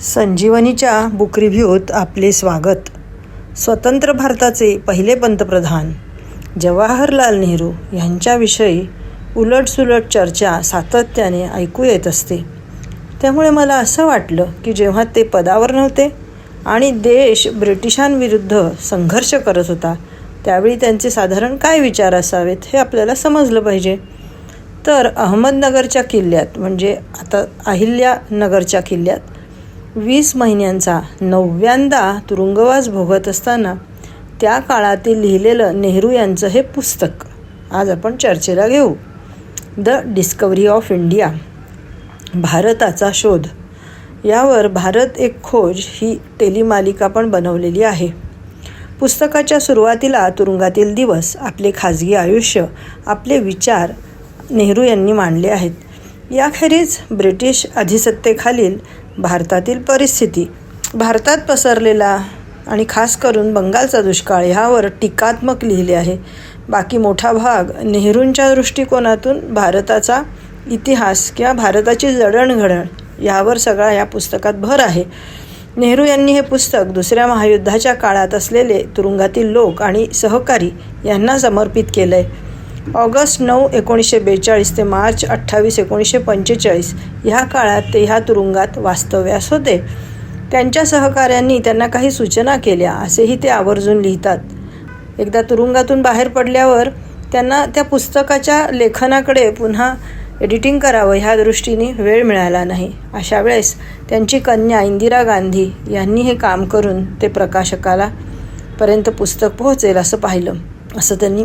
संजीवनीच्या book रिव्ह्यूत आपले स्वागत. स्वतंत्र भारताचे पहिले पंतप्रधान जवाहरलाल नेहरू यांच्याविषयी उलटसुलट चर्चा सातत्याने ऐकू येत असते. त्यामुळे मला असं वाटलं की जेव्हा ते पदावर नव्हते आणि देश ब्रिटिशांविरुद्ध संघर्ष करत होता त्यावेळी त्यांचे साधारण काय विचार असावेत हे आपल्याला समजलं पाहिजे. तर अहमदनगरच्या किल्ल्यात म्हणजे आता अहिल्यानगरच्या किल्ल्यात वीस महिन्यांचा नवव्यांदा तुरुंगवास भोगत असताना त्या काळातील लिहिलेलं नेहरू यांचं हे पुस्तक. आज आपण चर्चेला घेऊ. The Discovery of India. भारताचा शोध. यावर भारत एक खोज ही टेलिमालिका पण बनवलेली आहे. पुस्तकाच्या सुरुवातीला तुरुंगातील दिवस आपले खाजगी आयुष्य आपले विचार नेहरू यांनी मांडले आहेत. याखेरीज ब्रिटिश अधिसत्तेखालील भारतातील परिस्थिती. भारतात पसरलेला आणि खास करून बंगालचा दुष्काळ ह्यावर टीकात्मक लिहिले आहे. बाकी मोठा भाग नेहरूंच्या दृष्टिकोनातून भारताचा इतिहास किंवा भारताची जडणघडण यावर सगळा या पुस्तकात भर आहे. नेहरू यांनी हे पुस्तक दुसऱ्या महायुद्धाच्या काळात असलेले तुरुंगातील लोक आणि सहकारी यांना समर्पित केलं आहे ऑगस्ट नऊ एकोणीसशे बेचाळीस ते मार्च अठ्ठावीस एकोणीसशे पंचेचाळीस ह्या काळात ते ह्या तुरुंगात वास्तव्यास होते. त्यांच्या सहकाऱ्यांनी त्यांना काही सूचना केल्या असेही ते आवर्जून लिहितात. एकदा तुरुंगातून बाहेर पडल्यावर त्यांना त्या पुस्तकाच्या लेखनाकडे पुन्हा एडिटिंग करावं ह्या दृष्टीने वेळ मिळाला नाही. अशा वेळेस त्यांची कन्या इंदिरा गांधी यांनी हे काम करून ते प्रकाशकाला पर्यंत पुस्तक पोहोचेल असं पाहिलं असं त्यांनी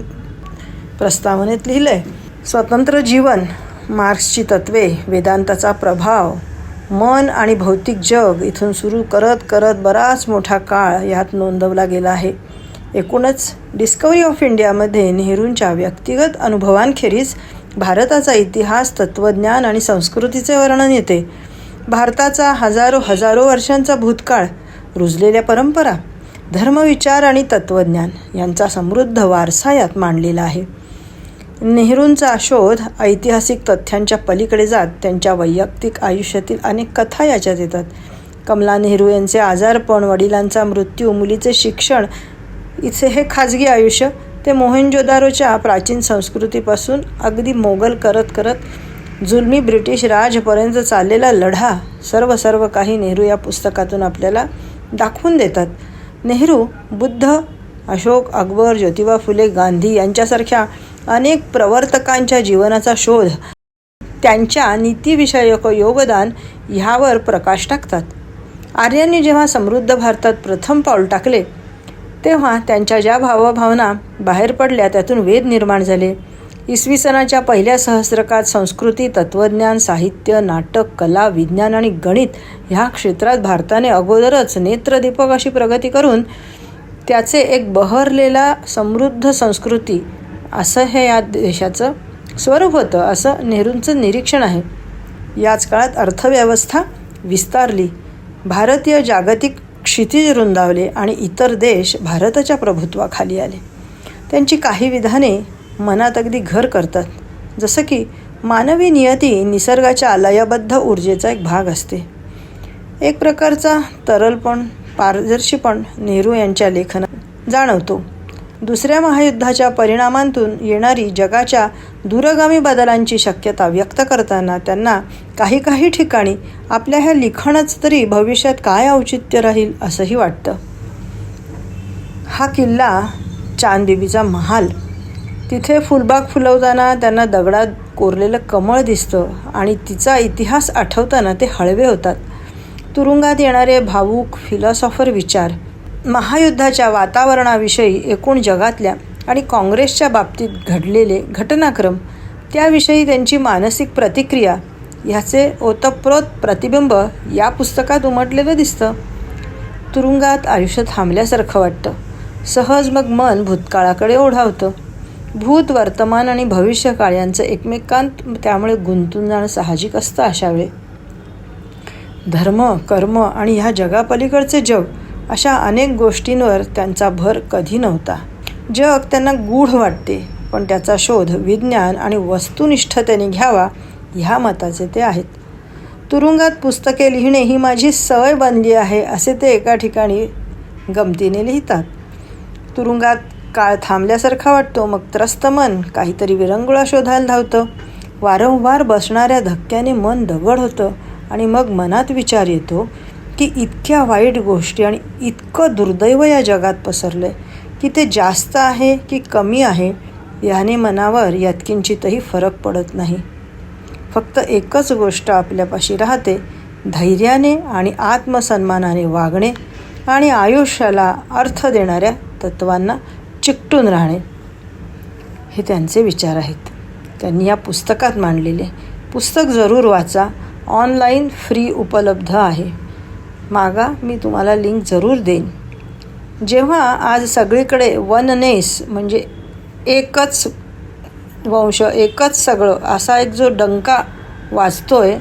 प्रस्तावनेत लिहिलं आहे स्वतंत्र जीवन मार्क्सची तत्वे वेदांताचा प्रभाव मन आणि भौतिक जग इथून सुरू करत करत बराच मोठा काळ यात नोंदवला गेला आहे. एकूणच डिस्कवरी ऑफ इंडियामध्ये नेहरूंच्या व्यक्तिगत अनुभवांखेरीज भारताचा इतिहास तत्त्वज्ञान आणि संस्कृतीचे वर्णन येते. भारताचा हजारो हजारो वर्षांचा भूतकाळ रुजलेल्या परंपरा धर्मविचार आणि तत्त्वज्ञान यांचा समृद्ध वारसा यात मांडलेला आहे. नेहरूंचा शोध ऐतिहासिक तथ्यांच्या पलीकडे जात त्यांच्या वैयक्तिक आयुष्यातील अनेक कथा याच्यात येतात. कमला नेहरू यांचे आजारपण वडिलांचा मृत्यू मुलीचे शिक्षण इथे हे खाजगी आयुष्य ते मोहेंजोदारोच्या प्राचीन संस्कृतीपासून अगदी मोगल करत करत जुलमी ब्रिटिश राजपर्यंत चाललेला लढा सर्व सर्व काही नेहरू या पुस्तकातून आपल्याला दाखवून देतात. नेहरू बुद्ध अशोक अकबर ज्योतिबा फुले गांधी यांच्यासारख्या अनेक प्रवर्तकांच्या जीवनाचा शोध त्यांच्या नीतिविषयक योगदान ह्यावर प्रकाश टाकतात. आर्यांनी जेव्हा समृद्ध भारतात प्रथम पाऊल टाकले तेव्हा त्यांच्या ज्या भावभावना बाहेर पडल्या त्यातून वेद निर्माण झाले. इसवी सणाच्या पहिल्या सहस्रकात संस्कृती तत्त्वज्ञान साहित्य नाटक कला विज्ञान आणि गणित ह्या क्षेत्रात भारताने अगोदरच नेत्रदीपक अशी प्रगती करून त्याचे एक बहरलेला समृद्ध संस्कृती असं हे या देशाचं स्वरूप होतं असं नेहरूंचं निरीक्षण आहे. याच काळात अर्थव्यवस्था विस्तारली. भारतीय जागतिक क्षितिज रुंदावले आणि इतर देश भारताच्या प्रभुत्वाखाली आले. त्यांची काही विधाने मनात अगदी घर करतात. जसं की मानवी नियती निसर्गाच्या आलयबद्ध ऊर्जेचा एक भाग असते. एक प्रकारचा तरलपण पारदर्शीपण नेहरू यांच्या लेखनात जाणवतो. दुसऱ्या महायुद्धाच्या परिणामांतून येणारी जगाच्या दूरगामी बदलांची शक्यता व्यक्त करताना त्यांना काही काही ठिकाणी आपल्या ह्या लिखाणाच तरी भविष्यात काय औचित्य राहील असंही वाटतं. हा किल्ला चांदबिबीचा महाल. तिथे फुलबाग फुलवताना त्यांना दगडात कोरलेलं कमळ दिसतं आणि तिचा इतिहास आठवताना ते हळवे होतात. तुरुंगात येणारे भावूक फिलॉसॉफर विचार महायुद्धाच्या वातावरणाविषयी एकूण जगातल्या आणि काँग्रेसच्या बाबतीत घडलेले घटनाक्रम त्याविषयी त्यांची मानसिक प्रतिक्रिया ह्याचे ओतप्रोत प्रतिबिंब या पुस्तकात उमटलेलं दिसतं. तुरुंगात आयुष्य थांबल्यासारखं वाटतं. सहज मग मन भूतकाळाकडे ओढावतं. भूत वर्तमान आणि भविष्यकाळ यांचं एकमेकांत त्यामुळे गुंतून जाणं साहजिक असतं अशा वेळी धर्म कर्म आणि ह्या जगापलीकडचे जग अशा अनेक गोष्टींवर त्यांचा भर कधी नव्हता. जग त्यांना गूढ वाटते पण त्याचा शोध विज्ञान आणि वस्तुनिष्ठतेने घ्यावा ह्या मताचे ते आहेत. तुरुंगात पुस्तके लिहिणे ही माझी सवय बनली आहे असे ते एका ठिकाणी गमतीने लिहितात. तुरुंगात काळ थांबल्यासारखा वाटतो मग त्रस्त मन काहीतरी विरंगुळा शोधायला धावतं. वारंवार बसणाऱ्या धक्क्याने मन दगड होतं आणि मग मनात विचार येतो की इतक्या वाईट गोष्टी आणि इतकं दुर्दैव या जगात पसरलं आहे की ते जास्त आहे की कमी आहे याने मनावर यातकिंचितही फरक पडत नाही. फक्त एकच गोष्ट आपल्यापाशी राहते धैर्याने आणि आत्मसन्मानाने वागणे आणि आयुष्याला अर्थ देणाऱ्या तत्वांना चिकटून राहणे. हे त्यांचे विचार आहेत. त्यांनी या पुस्तकात मांडलेले. पुस्तक जरूर वाचा. ऑनलाईन फ्री उपलब्ध आहे. मागा मी तुम्हाला लिंक जरूर देईन. जेव्हा आज सगळीकडे वननेस म्हणजे एकच वंश एकच सगळं असा एक जो डंका वाचतोय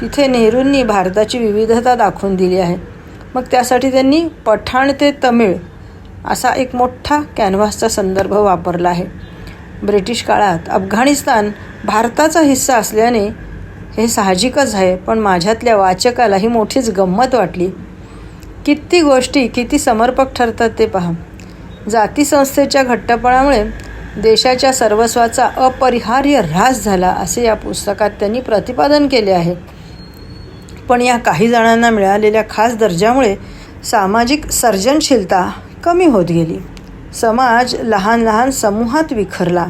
तिथे नेहरूंनी भारताची विविधता दाखवून दिली आहे. मग त्यासाठी त्यांनी पठाण ते तमिळ असा एक मोठा कॅनव्हासचा संदर्भ वापरला आहे. ब्रिटिश काळात अफगाणिस्तान भारताचा हिस्सा असल्याने हे साहजिकच आहे पण माझ्यातल्या वाचकाला ही मोठीच गंमत वाटली. किती गोष्टी किती समर्पक ठरतात ते पहा. जातीसंस्थेच्या घट्टपणामुळे देशाच्या सर्वस्वाचा अपरिहार्य ऱ्हास झाला असे या पुस्तकात त्यांनी प्रतिपादन केले आहे. पण या काही जणांना मिळालेल्या खास दर्जामुळे सामाजिक सर्जनशीलता कमी होत गेली. समाज लहान लहान समूहात विखरला.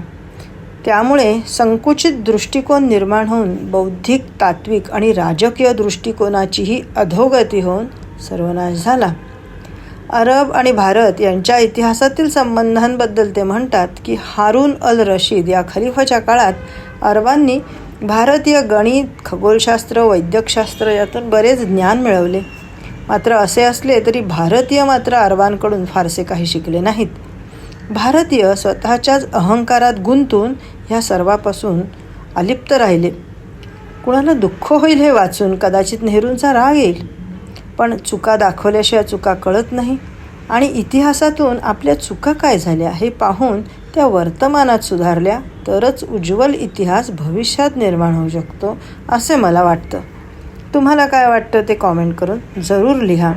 त्यामुळे संकुचित दृष्टिकोन निर्माण होऊन बौद्धिक तात्विक आणि राजकीय दृष्टिकोनाचीही अधोगती होऊन सर्वनाश झाला. अरब आणि भारत यांच्या इतिहासातील संबंधांबद्दल ते म्हणतात की हारून अल रशीद या खलिफाच्या काळात अरबांनी भारतीय गणित खगोलशास्त्र वैद्यकशास्त्र यातून बरेच ज्ञान मिळवले. मात्र असे असले तरी भारतीय मात्र अरबांकडून फारसे काही शिकले नाहीत. भारतीय स्वतःच्याच अहंकारात गुंतून ह्या सर्वापासून अलिप्त राहिले. कुणाला दुःख होईल हे वाचून कदाचित नेहरूंचा राग येईल. पण चुका दाखवल्याशिवाय चुका कळत नाही आणि इतिहासातून आपल्या चुका काय झाल्या हे पाहून त्या वर्तमानात सुधारल्या तरच उज्ज्वल इतिहास भविष्यात निर्माण होऊ शकतो असे मला वाटतं. तुम्हाला काय वाटतं ते कॉमेंट करून जरूर लिहा.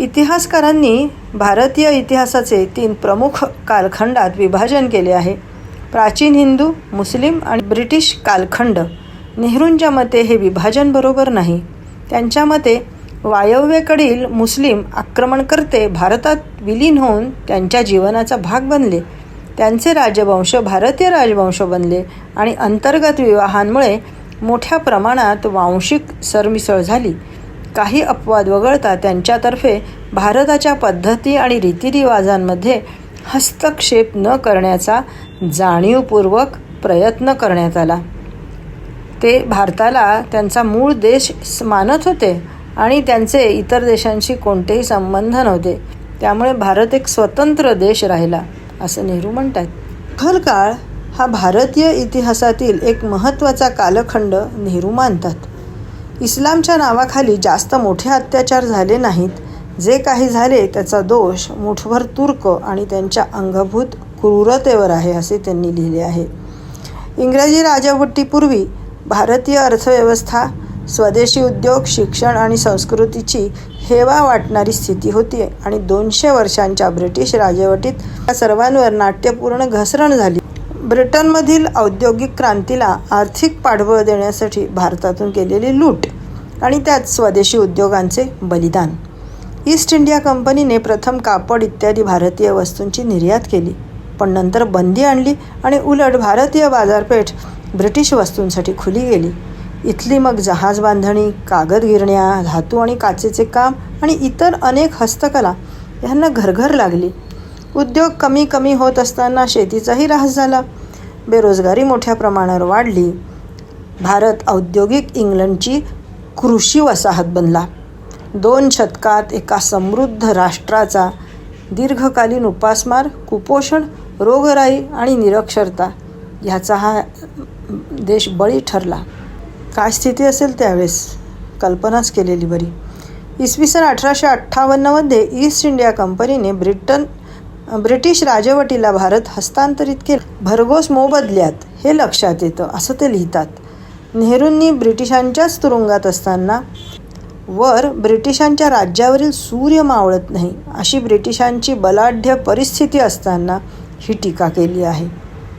इतिहासकारांनी भारतीय इतिहासाचे तीन प्रमुख कालखंडात विभाजन केले आहे. प्राचीन हिंदू मुस्लिम आणि ब्रिटिश कालखंड. नेहरूंच्या मते हे विभाजन बरोबर नाही. त्यांच्या मते वायव्येकडील मुस्लिम आक्रमणकर्ते भारतात विलीन होऊन त्यांच्या जीवनाचा भाग बनले. त्यांचे राजवंश भारतीय राजवंश बनले आणि अंतर्गत विवाहांमुळे मोठ्या प्रमाणात वांशिक सरमिसळ झाली. काही अपवाद वगळता त्यांच्यातर्फे भारताच्या पद्धती आणि रीतिरिवाजांमध्ये हस्तक्षेप न करण्याचा जाणीवपूर्वक प्रयत्न करण्यात आला. ते भारताला त्यांचा मूळ देश मानत होते आणि त्यांचे इतर देशांशी कोणतेही संबंध नव्हते. त्यामुळे भारत एक स्वतंत्र देश राहिला असं नेहरू म्हणतात. मुघल काळ हा भारतीय इतिहासातील एक महत्त्वाचा कालखंड नेहरू मानतात. इस्लामच्या नावाखाली जास्त मोठे अत्याचार झाले नाहीत. जे काही झाले त्याचा दोष मुठभर तुर्क आणि त्यांच्या अंगभूत क्रूरतेवर आहे असे त्यांनी लिहिले आहे. इंग्रजी राजवटीपूर्वी भारतीय अर्थव्यवस्था स्वदेशी उद्योग शिक्षण आणि संस्कृतीची हेवा वाटणारी स्थिती होती आणि दोनशे वर्षांच्या ब्रिटिश राजवटीत या सर्वांवर नाट्यपूर्ण घसरण झाली. ब्रिटनमधील औद्योगिक क्रांतीला आर्थिक पाठबळ देण्यासाठी भारतातून केलेली लूट आणि त्यात स्वदेशी उद्योगांचे बलिदान. ईस्ट इंडिया कंपनीने प्रथम कापड इत्यादी भारतीय वस्तूंची निर्यात केली पण नंतर बंदी आणली आणि उलट भारतीय बाजारपेठ ब्रिटिश वस्तूंसाठी खुली गेली. इथली मग जहाज बांधणी कागद गिरण्या धातू आणि काचेचे काम आणि इतर अनेक हस्तकला यांना घरघर लागली. उद्योग कमी कमी होत असताना शेतीचाही ऱ्हास झाला. बेरोजगारी मोठ्या प्रमाणावर वाढली. भारत औद्योगिक इंग्लंडची कृषी वसाहत बनला. दोन शतकात एका समृद्ध राष्ट्राचा दीर्घकालीन उपासमार कुपोषण रोगराई आणि निरक्षरता ह्याचा हा देश बळी ठरला. काय स्थिती असेल त्यावेळेस? कल्पनाच केलेली बरी. इसवी सन अठराशे अठ्ठावन्नमध्ये ईस्ट इंडिया कंपनीने ब्रिटन ब्रिटिश राजवटीला भारत हस्तांतरित केला. भरघोस मोबदल्यात हे लक्षात येतं असं ते लिहितात. नेहरूंनी ब्रिटिशांच्याच तुरुंगात असताना वर ब्रिटिशांच्या राज्यावरील सूर्य मावळत नाही अशी ब्रिटिशांची बलाढ्य परिस्थिती असताना ही टीका केली आहे.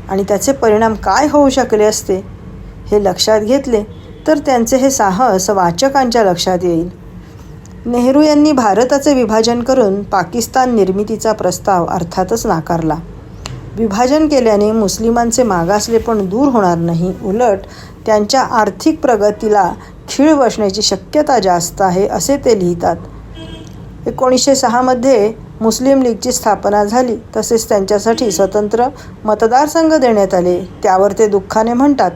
आणि त्याचे परिणाम काय होऊ शकले असते हे लक्षात घेतले तर त्यांचे हे साहस वाचकांच्या लक्षात येईल. नेहरू यांनी भारताचे विभाजन करून पाकिस्तान निर्मितीचा प्रस्ताव अर्थातच नाकारला. विभाजन केल्याने मुस्लिमांचे मागासलेपण दूर होणार नाही. उलट त्यांच्या आर्थिक प्रगतीला खीळ बसण्याची शक्यता जास्त आहे असे ते लिहितात. एकोणीसशे सहामध्ये मुस्लिम लीगची स्थापना झाली. तसेच त्यांच्यासाठी स्वतंत्र मतदारसंघ देण्यात आले. त्यावर ते दुःखाने म्हणतात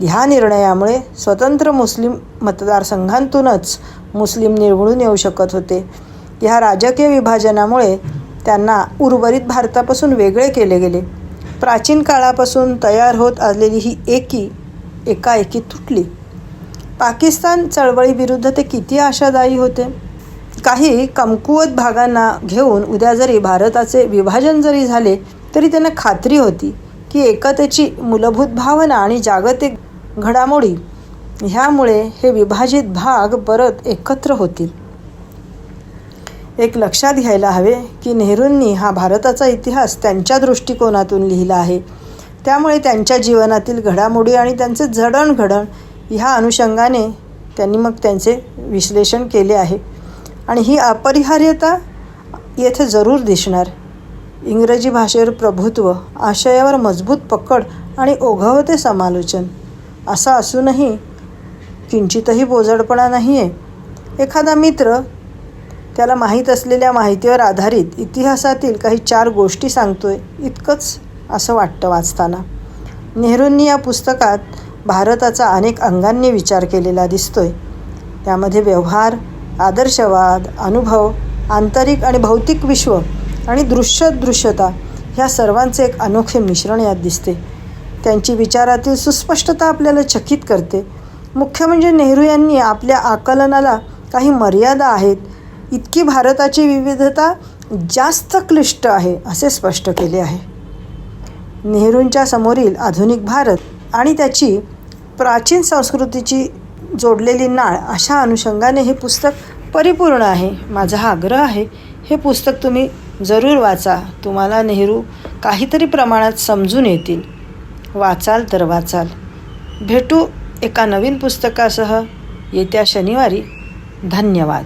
ह्या निर्णयामुळे स्वतंत्र मुस्लिम मतदारसंघांतूनच मुस्लिम निवडून येऊ शकत होते. ह्या राजकीय विभाजनामुळे त्यांना उर्वरित भारतापासून वेगळे केले गेले. प्राचीन काळापासून तयार होत आलेली ही एकी एकाएकी तुटली. पाकिस्तान चळवळीविरुद्ध ते किती आशादायी होते? काही कमकुवत भागांना घेऊन उद्या जरी भारताचे विभाजन जरी झाले तरी त्यांना खात्री होती की एकतेची मूलभूत भावना आणि जागतिक घडामोडी ह्यामुळे हे विभाजित भाग परत एकत्र होतील. एक लक्षात घ्यायला हवे की नेहरूंनी हा भारताचा इतिहास त्यांच्या दृष्टिकोनातून लिहिला आहे. त्यामुळे त्यांच्या जीवनातील घडामोडी आणि त्यांचे जडणघडण ह्या अनुषंगाने त्यांनी मग त्यांचे विश्लेषण केले आहे. आणि ही अपरिहार्यता येथे जरूर दिसणार. इंग्रजी भाषेवर प्रभुत्व आशयावर मजबूत पकड आणि ओघवते समालोचन असं असूनही किंचितही बोजडपणा नाही आहे एखादा मित्र त्याला माहीत असलेल्या माहितीवर आधारित इतिहासातील काही चार गोष्टी सांगतोय. इतकंच असं वाटतं वाचताना. नेहरूंनी या पुस्तकात भारताचा अनेक अंगांनी विचार केलेला दिसतोय. त्यामध्ये व्यवहार आदर्शवाद अनुभव आंतरिक आणि भौतिक विश्व आणि दृश्य दृश्यता ह्या सर्वांचे एक अनोखे मिश्रण यात दिसते. त्यांची विचारातील सुस्पष्टता आपल्याला चकित करते. मुख्य म्हणजे नेहरू यांनी आपल्या आकलनाला काही मर्यादा आहेत इतकी भारताची विविधता जास्त क्लिष्ट आहे असे स्पष्ट केले आहे. नेहरूंच्या समोरील आधुनिक भारत आणि त्याची प्राचीन संस्कृतीची जोडलेली नाळ अशा अनुषंगाने हे पुस्तक परिपूर्ण आहे. माझा हा आग्रह आहे हे पुस्तक तुम्ही जरूर वाचा. तुम्हाला नेहरू काहीतरी प्रमाणात समजून येतील. वाचाल तर वाचाल. भेटू एका नवीन पुस्तकासह येत्या शनिवारी. धन्यवाद.